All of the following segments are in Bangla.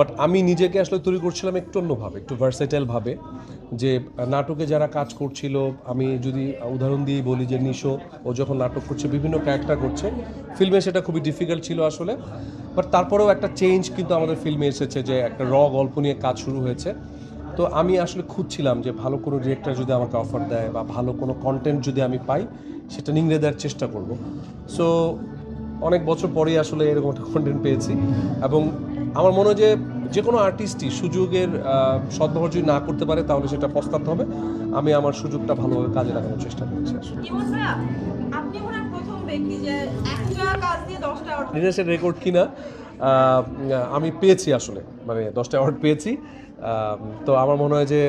বাট আমি নিজেকে আসলে তৈরি করছিলাম একটু অন্যভাবে, একটু ভার্সেটাইল ভাবে, যে নাটকে যারা কাজ করছিল, আমি যদি উদাহরণ দিয়ে বলি যে নিশো, ও যখন নাটক করছে, বিভিন্ন ক্যারেক্টার করছে ফিল্মে সেটা খুবই ডিফিকাল্ট ছিল আসলে। বাট তারপরেও একটা চেঞ্জ কিন্তু আমাদের ফিল্মে এসেছে যে একটা র গল্প নিয়ে কাজ শুরু হয়েছে। তো আমি আসলে খুঁজছিলাম যে ভালো কোনো ডিরেক্টর যদি আমাকে অফার দেয় বা ভালো কোনো কন্টেন্ট যদি আমি পাই, সেটা নিংড়ে দেওয়ার চেষ্টা করব। সো অনেক বছর পরেই আসলে এরকম একটা কন্টেন্ট পেয়েছি। এবং আমার মনে হয় যে যে কোনো আর্টিস্টই সুযোগের সদ্ব্যবহার যদি না করতে পারে তাহলে সেটা পস্তাতে হবে। আমি আমার সুযোগটা ভালোভাবে কাজে লাগানোর চেষ্টা করেছি আসলে। ইমন ভাইয়া আপনি প্রথম ব্যক্তি যে একটা কাজ দিয়ে দশটা অর্ডার দিনেশের রেকর্ড কিনা? আমি পেয়েছি আসলে মানে দশটা অ্যাওয়ার্ড পেয়েছি। তো আমার মনে হয় যে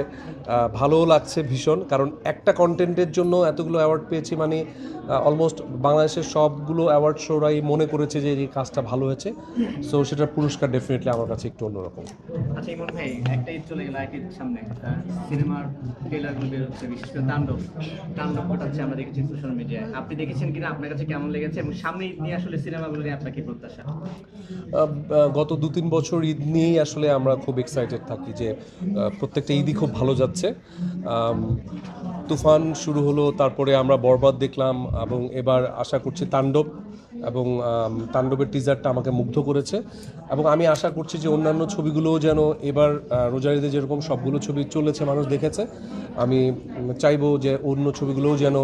ভালোও লাগছে ভীষণ কারণ একটা কন্টেন্টের জন্য এতগুলো অ্যাওয়ার্ড পেয়েছি মানে অলমোস্ট বাংলাদেশের সবগুলো অ্যাওয়ার্ড শোরাই মনে করেছে যে এই কাজটা ভালো হয়েছে। সো সেটার পুরস্কার ডেফিনেটলি আমার কাছে একটু অন্যরকম। আচ্ছা ইমন ভাই একটা ঈদ চলে গেল সামনে সিনেমার ট্রেলারগুলো বের হচ্ছে বিশেষ করে তাণ্ডব। তাণ্ডব ঘটাচ্ছে আমরা দেখেছি সোশ্যাল মিডিয়ায় আপনি দেখেছেন কিনা? আপনার কাছে কেমন লেগেছে? এবং সামনে নিয়ে আসলে সিনেমাগুলো নিয়ে আপনার কি প্রত্যাশা? গত দু তিন বছর ঈদ নিয়েই আসলে আমরা খুব এক্সাইটেড থাকি যে প্রত্যেকটা ঈদই খুব ভালো যাচ্ছে। তুফান শুরু হলো তারপরে আমরা বরবাদ দেখলাম এবং এবার আশা করছি তাণ্ডব এবং তাণ্ডবের টিজারটা আমাকে মুগ্ধ করেছে এবং আমি আশা করছি যে অন্যান্য ছবিগুলোও যেন এবার আহ, রোজার ঈদে যেরকম সবগুলো ছবি চলেছে মানুষ দেখেছে। আমি চাইব যে অন্য ছবিগুলোও যেন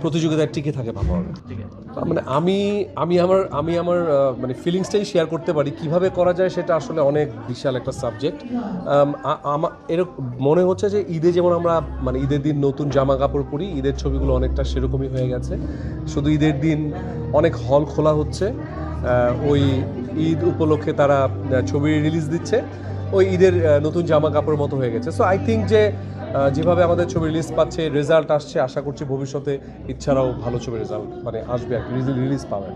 প্রতিযোগিতায় টিকে থাকে ভালোভাবে ঠিক মানে আমি আমি আমার আমি আমার মানে ফিলিংসটাই শেয়ার করতে পারি। কীভাবে করা যায় সেটা আসলে অনেক বিশাল একটা সাবজেক্ট আমার এরকম মনে হচ্ছে যে ঈদে যেমন আমরা মানে ঈদের দিন নতুন জামা কাপড় পরি ঈদের ছবিগুলো অনেকটা সেরকমই হয়ে গেছে। শুধু ঈদের দিন অনেক হল খোলা হচ্ছে। ওই ঈদ উপলক্ষে তারা ছবি রিলিজ দিচ্ছে। ওই ঈদের নতুন জামা কাপড় মতো হয়ে গেছে। সো আই থিঙ্ক যে যেভাবে আমাদের ছবি রিলিজ পাচ্ছে রেজাল্ট আসছে, আশা করছি ভবিষ্যতে ইচ্ছারাও ভালো ছবি রেজাল্ট মানে আসবে আর রিলিজ পাবে।